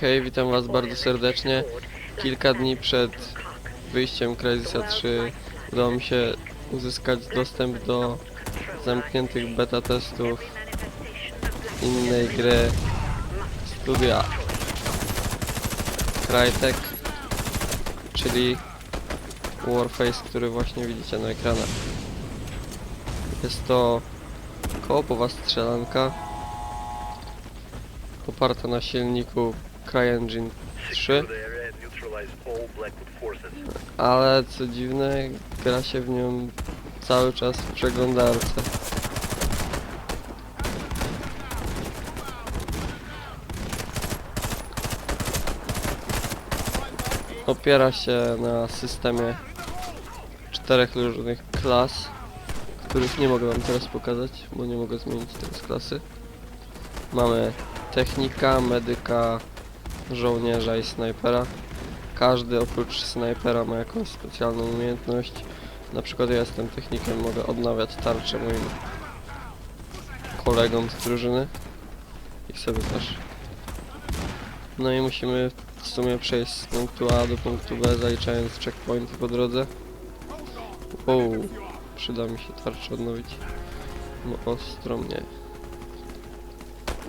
Hej, witam was bardzo serdecznie. Kilka dni przed wyjściem Crysisa 3 udało mi się uzyskać dostęp do zamkniętych beta testów innej gry studia Crytek, czyli Warface, który właśnie widzicie na ekranach. Jest to koopowa strzelanka oparta na silniku CryEngine 3, ale co dziwne, gra się w nią cały czas w przeglądarce. Opiera się na systemie czterech różnych klas, których nie mogę wam teraz pokazać, bo nie mogę zmienić teraz klasy. Mamy technika, medyka, żołnierza i snajpera. Każdy oprócz snajpera ma jakąś specjalną umiejętność. Na przykład ja jestem technikiem, mogę odnawiać tarczę moim kolegom z drużyny. I sobie też. No i musimy w sumie przejść z punktu A do punktu B, zaliczając checkpointy po drodze. Wow, przyda mi się tarczę odnowić. No ostro mnie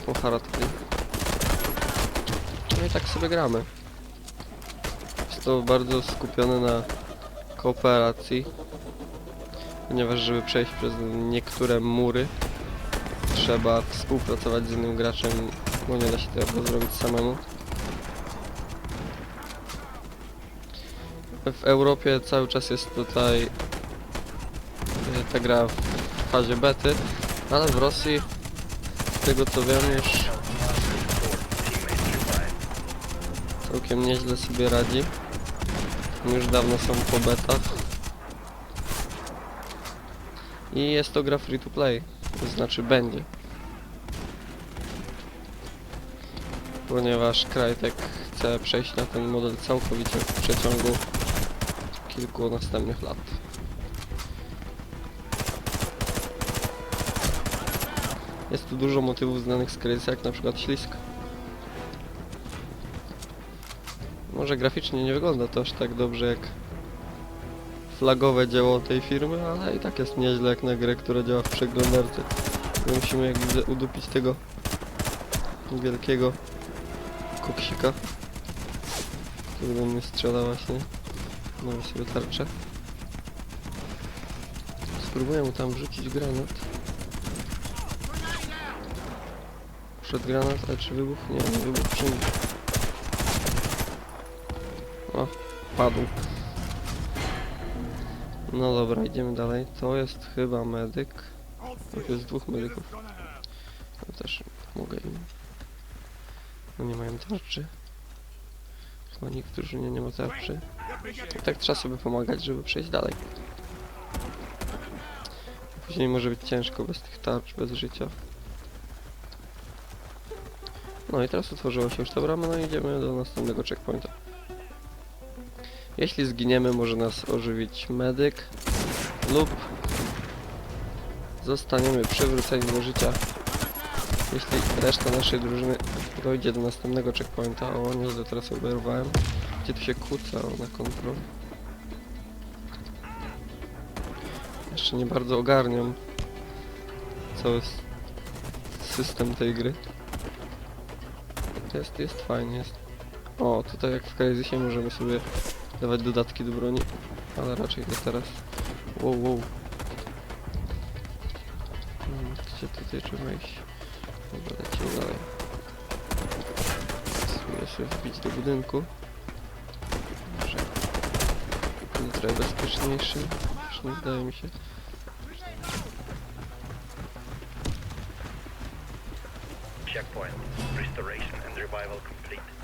poharatki. No i tak sobie gramy. Jest to bardzo skupione na kooperacji. Ponieważ żeby przejść przez niektóre mury trzeba współpracować z innym graczem, bo nie da się tego zrobić samemu. W Europie cały czas jest tutaj e, ta gra w fazie bety, ale w Rosji z tego co wiem już całkiem nieźle sobie radzi. Już dawno są po betach. I jest to gra free to play, to znaczy będzie. Ponieważ Crytek chce przejść na ten model całkowicie w przeciągu kilku następnych lat. Jest tu dużo motywów znanych z Crysa, jak na przykład ślisk. Może graficznie nie wygląda to aż tak dobrze jak flagowe dzieło tej firmy, ale i tak jest nieźle jak na grę, która działa w przeglądarce. My musimy jak widzę udupić tego wielkiego koksika, który do mnie strzela właśnie. Mamy sobie tarczę. Spróbuję mu tam wrzucić granat. Przed granat, ale czy wybuch? Nie, nie wybuch przy nim. O, padł. No dobra, idziemy dalej. To jest chyba medyk. To jest dwóch medyków. Ja też mogę im. No nie mają tarczy. Chyba nikt w drużynie nie ma tarczy. I tak trzeba sobie pomagać, żeby przejść dalej. Później może być ciężko bez tych tarcz, bez życia. No i teraz otworzyła się już ta brama, no i idziemy do następnego checkpointa. Jeśli zginiemy, może nas ożywić medyk lub zostaniemy przywróceni do życia, jeśli reszta naszej drużyny dojdzie do następnego checkpointa. O, nieźle teraz oberwałem. Gdzie tu się kłóca na kontrol. Jeszcze nie bardzo ogarniam cały system tej gry. Jest, jest fajnie, jest. O, tutaj jak w Crysisie możemy sobie dawać dodatki do broni, ale raczej nie teraz. Wow, wow. Hmm, Gdzie tutaj trzeba iść? Dobra, lecimy dalej. Spróbuję sobie wbić do budynku. Może będzie trochę bezpieczniejszy. Przynajmniej wydaje mi się. Checkpoint. Restoration and revival complete.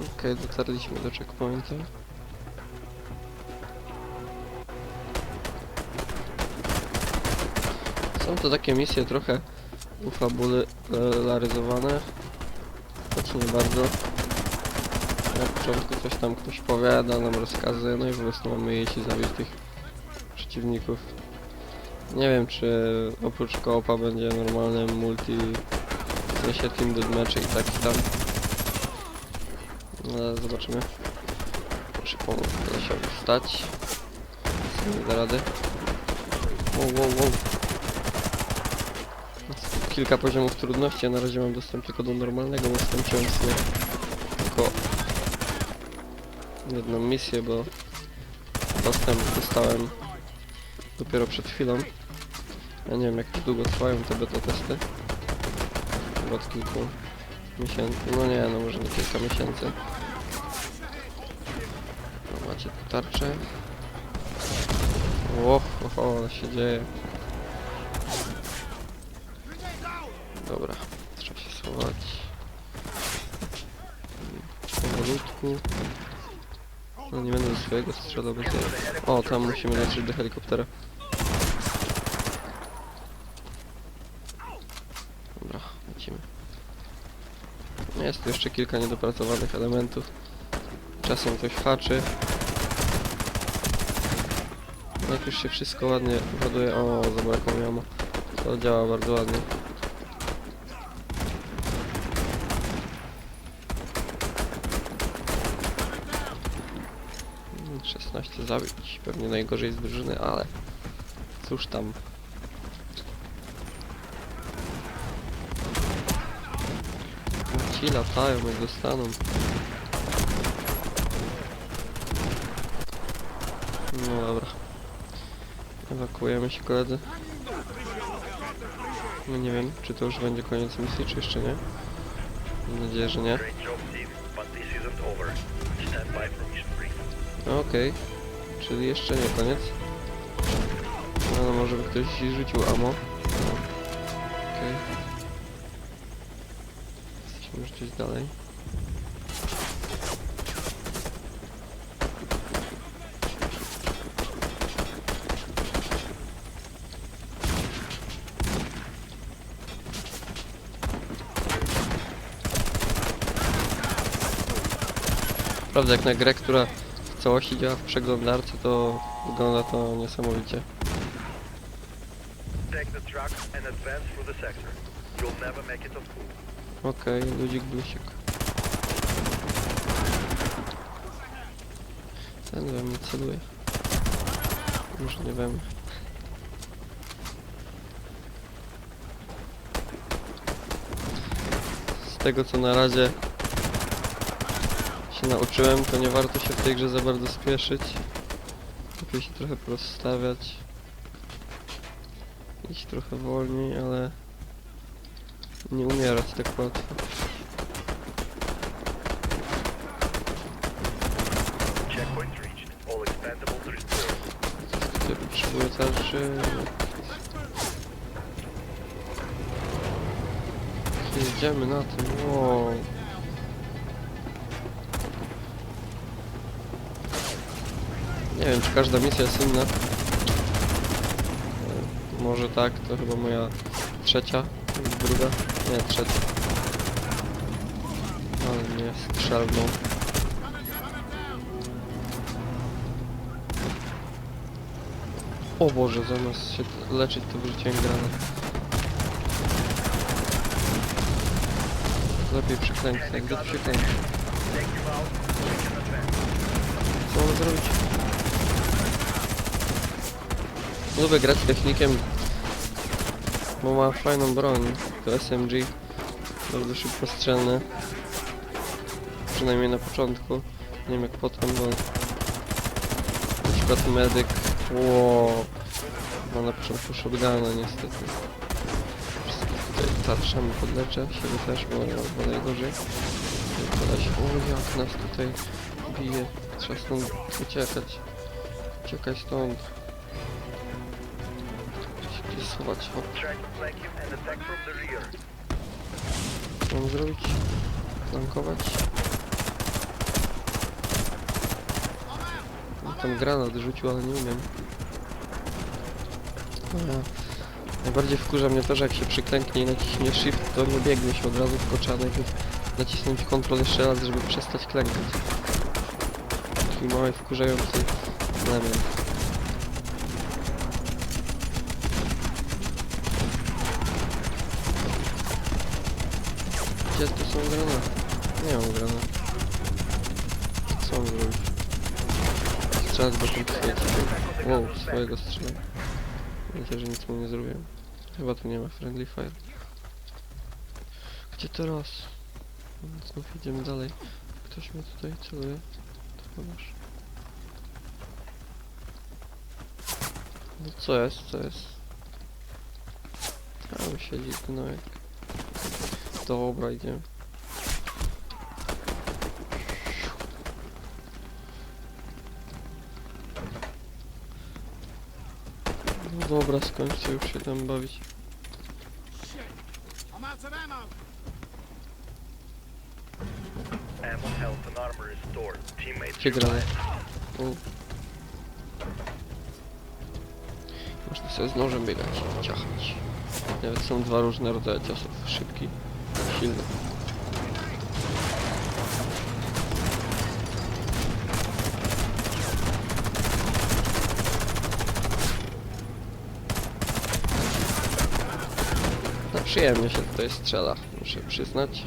Okej, dotarliśmy do checkpointa. Są to takie misje trochę ufabularyzowane, choć nie bardzo. Na początku coś tam ktoś powiada, nam rozkazy, no i po prostu mamy jeść i zabić tych przeciwników. Nie wiem, czy oprócz koopa będzie normalne multi, w team deathmatch i tak i tam. Ale zobaczymy. Muszę pomóc Lesiowi wstać. Nie da rady. Wow, wow, wow. Kilka poziomów trudności, a na razie mam dostęp tylko do normalnego, bo skończyłem sobie tylko jedną misję, bo dostęp dostałem dopiero przed chwilą. Ja nie wiem jak długo trwają te beta testy. Chyba od kilku miesięcy. No nie, no może nie kilka miesięcy. Tarczę. O, o, o, ale się dzieje. Dobra, trzeba się schować. Powolutku. No nie będę ze swojego strzelał, będzie... O, tam musimy lecieć do helikoptera. Dobra, lecimy. Jest tu jeszcze kilka niedopracowanych elementów. Czasem coś haczy. Jak już się wszystko ładnie ładuje... O, zabrakło mi ammo. To działa bardzo ładnie. Mm, 16 zabić. Pewnie najgorzej z drużyny, ale cóż tam. Ci latają jak dostaną. No dobra. Ewakuujemy się koledzy. No nie wiem, czy to już będzie koniec misji, czy jeszcze nie. Mam nadzieję, że nie. No Okej, czyli jeszcze nie koniec. No, no może by ktoś rzucił ammo. No. Okej. Już gdzieś dalej. Prawda, jak na grę, która w całości działa w przeglądarce, to wygląda to niesamowicie. Okej, ludzik blusik. Ten we mnie celuje. Może nie wiem. Z tego co na razie się nauczyłem, to nie warto się w tej grze za bardzo spieszyć. Lepiej się trochę rozstawiać. Iść trochę wolniej, ale nie umierać tak łatwo. Tutaj potrzebuję tarczy. Jedziemy na tym, wow. Nie wiem, czy każda misja jest inna. E, Może tak, to chyba moja trzecia, druga, nie, trzecia. Ale mnie strzelną. O Boże, zamiast się leczyć, to wrzuciłem granat. Lepiej out. We can advance. Co mam zrobić? Lubię grać technikiem, bo ma fajną broń. To SMG. Bardzo szybko strzelne. Przynajmniej na początku. Nie wiem jak potem, bo... Na przykład medyk. Wow. Ma na początku shotguna niestety. Wszystkich tutaj tarczami podleczę. Siebie też, bo chyba najgorzej. Podać. O jak nas tutaj bije. Trzeba stąd uciekać. Uciekać stąd. Rear. co mam zrobić? Flankować? No, tam granat rzucił, ale nie umiem. A, Najbardziej wkurza mnie to, że jak się przyklęknie i naciśnie shift, to nie biegnie się od razu w kocza. Najpierw nacisnąć Ctrl jeszcze raz, żeby przestać klękać. Taki mały wkurzający element. Gdzie tu są granaty? Nie mam granatów. Co mam zrobić? Strzelać, tym świeci. Wow, swojego strzelam. Wiecie, że nic mu nie zrobiłem. Chyba tu nie ma friendly fire. Gdzie teraz? Znów idziemy dalej. Ktoś mnie tutaj celuje. To nasz. No co jest, co jest? Tam siedzi gnojek. Health, and armor is stored. Teammates Gdzie gramy? revive. U. Można sobie z nożem biegać, ciachać. Nawet są dwa różne rodzaje ciosów. Szybki, silny. No przyjemnie się tutaj strzela, muszę przyznać.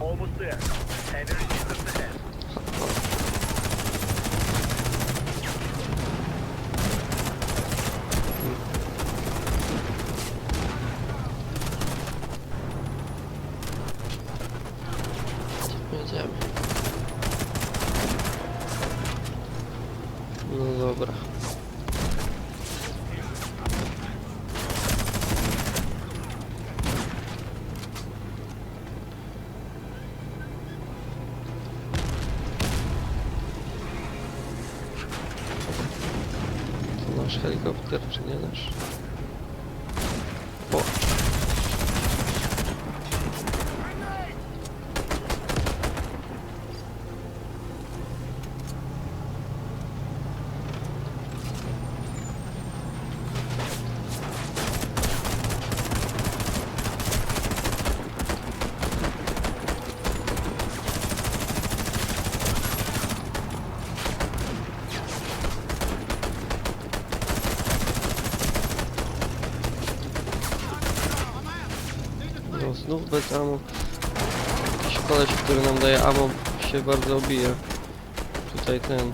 Almost there. Enemy systems ahead. Jedziemy. No dobra. To nasz helikopter, czy nie nasz? O! No znów bez ammo. Jakiś koleś, który nam daje ammo się bardzo obija. Tutaj ten...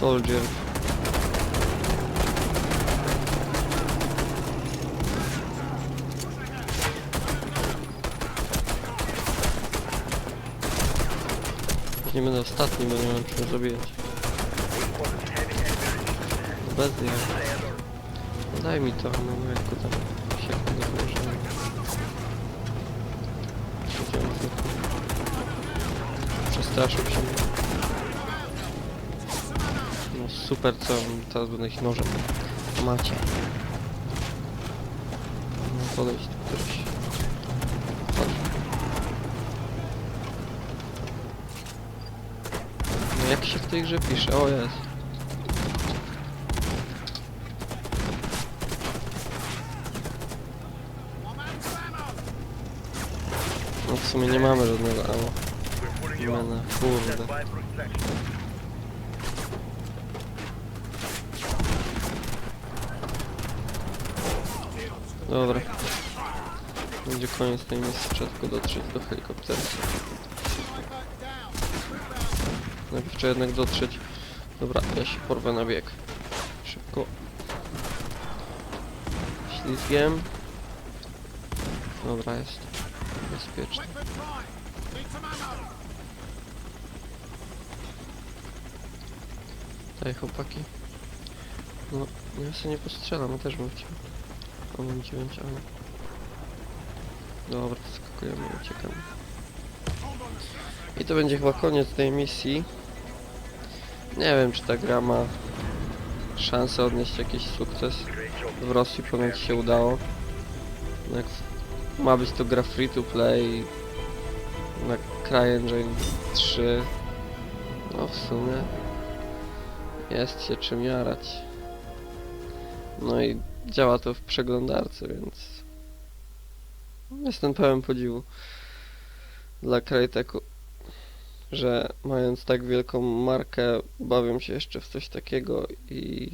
Soldier. Nie będę ostatni, bo nie mam czym zabijać. No Bez jej. No Daj mi to, no jak go tam się założyłem. Przestraszył się. No super, co teraz będę ich nożem. Macie. No podejść tu któryś. Chodź. No jak się w tej grze pisze? O jest. No w sumie nie mamy żadnego ammo. Stand kurde. Dobra. Będzie koniec tej misji, trzeba dotrzeć do helikoptera. Najpierw trzeba jednak dotrzeć. Dobra, ja się porwę na bieg. Szybko. Ślizgiem. Dobra, jest. Bezpiecznie. Daj chłopaki. No, ja sobie nie postrzelam, ja też bym chciał. O, mam 9 ammo. Dobra, skakujemy uciekamy. I to będzie chyba koniec tej misji. Nie wiem, czy ta gra ma szansę odnieść jakiś sukces. W Rosji ponoć się udało. Jak ma być to gra free to play na CryEngine 3. No w sumie jest się czym jarać. No i działa to w przeglądarce, więc jestem pełen podziwu dla Cryteku, że mając tak wielką markę bawią się jeszcze w coś takiego i,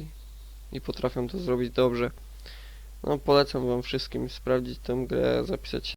i potrafią to zrobić dobrze. No polecam wam wszystkim sprawdzić tę grę, zapisać się